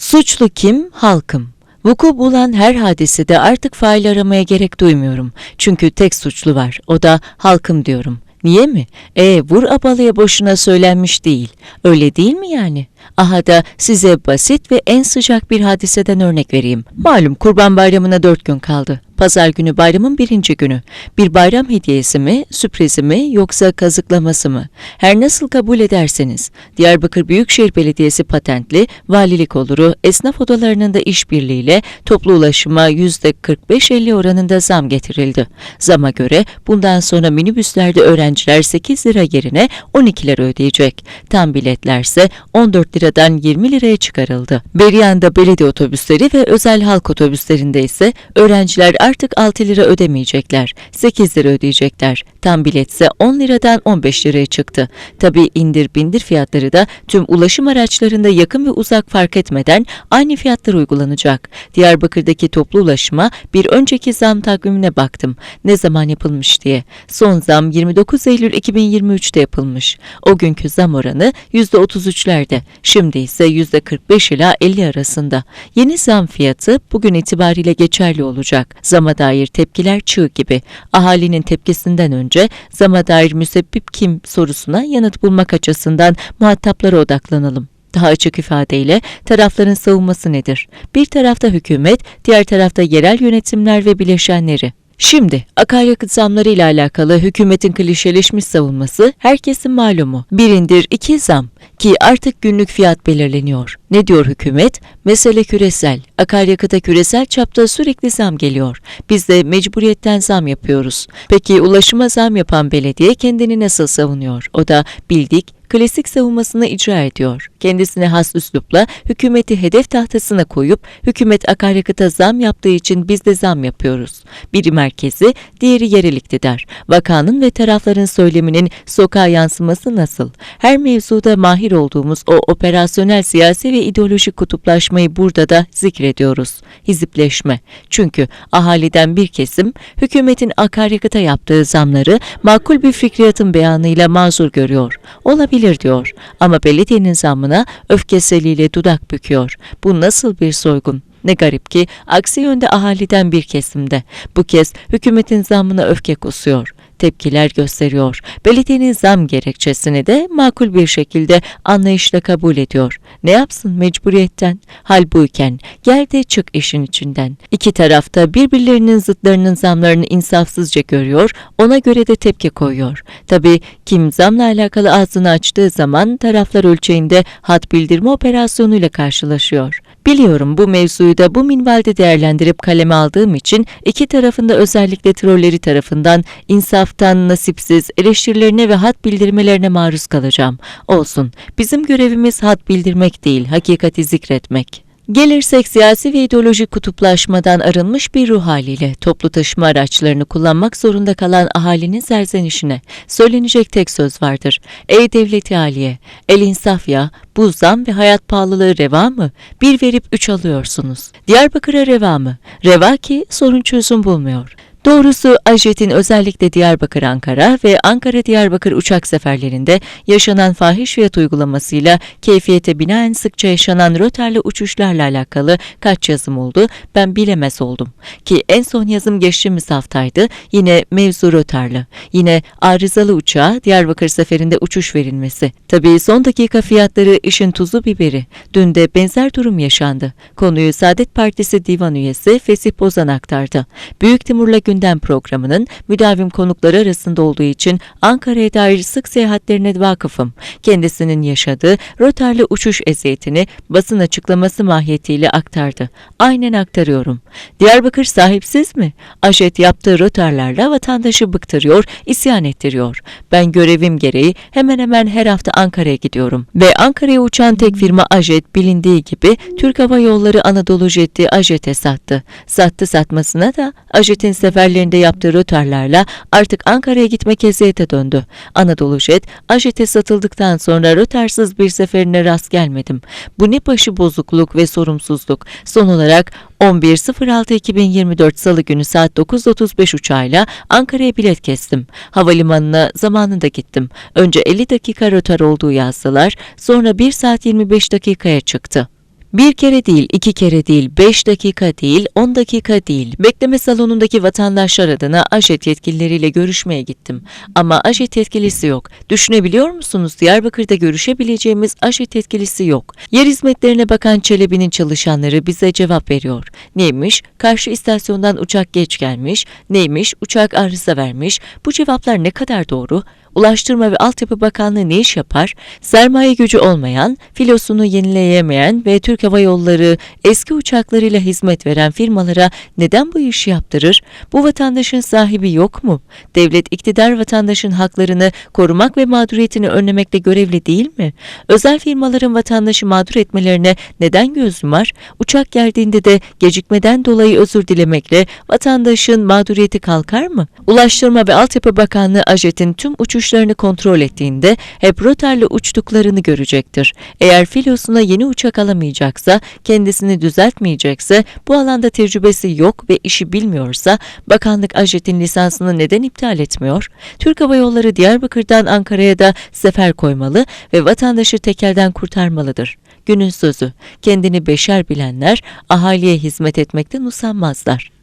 Suçlu kim? Halkım. Vuku bulan her hadisede artık fail aramaya gerek duymuyorum. Çünkü tek suçlu var. O da halkım diyorum. Niye mi? E vur abalıya boşuna söylenmiş değil. Öyle değil mi yani? Aha da size basit ve en sıcak bir hadiseden örnek vereyim. Malum kurban bayramına dört gün kaldı. Pazar günü bayramın birinci günü. Bir bayram hediyesi mi, sürprizi mi yoksa kazıklaması mı? Her nasıl kabul ederseniz. Diyarbakır Büyükşehir Belediyesi patentli, valilik oluru, esnaf odalarının da işbirliğiyle toplu ulaşıma %45-50 oranında zam getirildi. Zama göre bundan sonra minibüslerde öğrenciler 8 lira yerine 12 lira ödeyecek. Tam biletlerse 14 liradan 20 liraya çıkarıldı. Beriyan'da belediye otobüsleri ve özel halk otobüslerinde ise öğrenciler artık 6 lira ödemeyecekler. 8 lira ödeyecekler. Tam biletse 10 liradan 15 liraya çıktı. Tabi indir bindir fiyatları da tüm ulaşım araçlarında yakın ve uzak fark etmeden aynı fiyatlar uygulanacak. Diyarbakır'daki toplu ulaşıma bir önceki zam takvimine baktım. Ne zaman yapılmış diye. Son zam 29 Eylül 2023'te yapılmış. O günkü zam oranı %33'lerde. Şimdi ise %45 ila 50 arasında. Yeni zam fiyatı bugün itibariyle geçerli olacak. Zama dair tepkiler çığ gibi. Ahalinin tepkisinden önce zama dair müsebbip kim sorusuna yanıt bulmak açısından muhataplara odaklanalım. Daha açık ifadeyle tarafların savunması nedir? Bir tarafta hükümet, diğer tarafta yerel yönetimler ve bileşenleri. Şimdi akaryakıt zamları ile alakalı hükümetin klişeleşmiş savunması herkesin malumu. Birindir iki zam ki artık günlük fiyat belirleniyor. Ne diyor hükümet? Mesele küresel. Akaryakıta küresel çapta sürekli zam geliyor. Biz de mecburiyetten zam yapıyoruz. Peki ulaşıma zam yapan belediye kendini nasıl savunuyor? O da bildik klasik savunmasını icra ediyor. Kendisine has üslupla hükümeti hedef tahtasına koyup hükümet akaryakıta zam yaptığı için biz de zam yapıyoruz. Biri merkezi, diğeri yerel iktidar. Vakanın ve tarafların söyleminin sokağa yansıması nasıl? Her mevzuda mahir olduğumuz o operasyonel siyasi ve ideolojik kutuplaşmayı burada da zikrediyoruz. Hizipleşme. Çünkü ahaliden bir kesim hükümetin akaryakıta yaptığı zamları makul bir fikriyatın beyanıyla mazur görüyor. Olabilir diyor ama belediyenin zammına öfkeseliyle dudak büküyor. Bu nasıl bir soygun? Ne garip ki aksi yönde ahaliden bir kesimde. Bu kez hükümetin zammına öfke kusuyor tepkiler gösteriyor. Belediyenin zam gerekçesini de makul bir şekilde anlayışla kabul ediyor. Ne yapsın mecburiyetten? Hal buyken gel de çık işin içinden. İki tarafta birbirlerinin zıtlarının zamlarını insafsızca görüyor, ona göre de tepki koyuyor. Tabi kim zamla alakalı ağzını açtığı zaman taraflar ölçeğinde hat bildirme operasyonuyla karşılaşıyor. Biliyorum bu mevzuyu da bu minvalde değerlendirip kaleme aldığım için iki tarafında özellikle trolleri tarafından insaftan nasipsiz eleştirilerine ve hat bildirmelerine maruz kalacağım. Olsun. Bizim görevimiz hat bildirmek değil, hakikati zikretmek. Gelirsek siyasi ve ideolojik kutuplaşmadan arınmış bir ruh haliyle toplu taşıma araçlarını kullanmak zorunda kalan ahalinin serzenişine söylenecek tek söz vardır. Ey devleti aliye, el insaf ya, bu zam ve hayat pahalılığı reva mı? Bir verip üç alıyorsunuz. Diyarbakır'a reva mı? Reva ki sorun çözüm bulmuyor. Doğrusu AJET'in özellikle Diyarbakır-Ankara ve Ankara-Diyarbakır uçak seferlerinde yaşanan fahiş fiyat uygulamasıyla keyfiyete binaen sıkça yaşanan rötarlı uçuşlarla alakalı kaç yazım oldu ben bilemez oldum. Ki en son yazım geçtiğimiz haftaydı yine mevzu rötarlı. Yine arızalı uçağa Diyarbakır seferinde uçuş verilmesi. Tabii son dakika fiyatları işin tuzu biberi. Dün de benzer durum yaşandı. Konuyu Saadet Partisi divan üyesi Fesih Bozan aktardı. Büyük Timur'la gündem programının müdavim konukları arasında olduğu için Ankara'ya dair sık seyahatlerine vakıfım. Kendisinin yaşadığı rotarlı uçuş eziyetini basın açıklaması mahiyetiyle aktardı. Aynen aktarıyorum. Diyarbakır sahipsiz mi? Ajet yaptığı rotarlarla vatandaşı bıktırıyor, isyan ettiriyor. Ben görevim gereği hemen hemen her hafta Ankara'ya gidiyorum. Ve Ankara'ya uçan tek firma Ajet bilindiği gibi Türk Hava Yolları Anadolu Jet'i Ajet'e sattı. Sattı satmasına da Ajet'in seferlerinde yaptığı rötarlarla artık Ankara'ya gitmek eziyete döndü. Anadolu Jet, Ajet'e satıldıktan sonra rötarsız bir seferine rast gelmedim. Bu ne başı bozukluk ve sorumsuzluk. Son olarak 11.06.2024 Salı günü saat 9.35 uçağıyla Ankara'ya bilet kestim. Havalimanına zamanında gittim. Önce 50 dakika rötar olduğu yazdılar, sonra 1 saat 25 dakikaya çıktı. Bir kere değil, iki kere değil, beş dakika değil, on dakika değil. Bekleme salonundaki vatandaşlar adına AŞET yetkilileriyle görüşmeye gittim. Ama AŞET yetkilisi yok. Düşünebiliyor musunuz? Diyarbakır'da görüşebileceğimiz AŞET yetkilisi yok. Yer hizmetlerine bakan Çelebi'nin çalışanları bize cevap veriyor. Neymiş? Karşı istasyondan uçak geç gelmiş. Neymiş? Uçak arıza vermiş. Bu cevaplar ne kadar doğru? Ulaştırma ve Altyapı Bakanlığı ne iş yapar? Sermaye gücü olmayan, filosunu yenileyemeyen ve Türk Hava Yolları eski uçaklarıyla hizmet veren firmalara neden bu işi yaptırır? Bu vatandaşın sahibi yok mu? Devlet iktidar vatandaşın haklarını korumak ve mağduriyetini önlemekle görevli değil mi? Özel firmaların vatandaşı mağdur etmelerine neden göz yumar? Uçak geldiğinde de gecikmeden dolayı özür dilemekle vatandaşın mağduriyeti kalkar mı? Ulaştırma ve Altyapı Bakanlığı AJET'in tüm uçuşlarını kontrol ettiğinde hep rotarla uçtuklarını görecektir. Eğer filosuna yeni uçak alamayacaksa, kendisini düzeltmeyecekse, bu alanda tecrübesi yok ve işi bilmiyorsa, bakanlık AJET'in lisansını neden iptal etmiyor? Türk Hava Yolları Diyarbakır'dan Ankara'ya da sefer koymalı ve vatandaşı tekelden kurtarmalıdır. Günün sözü, kendini beşer bilenler ahaliye hizmet etmekten usanmazlar.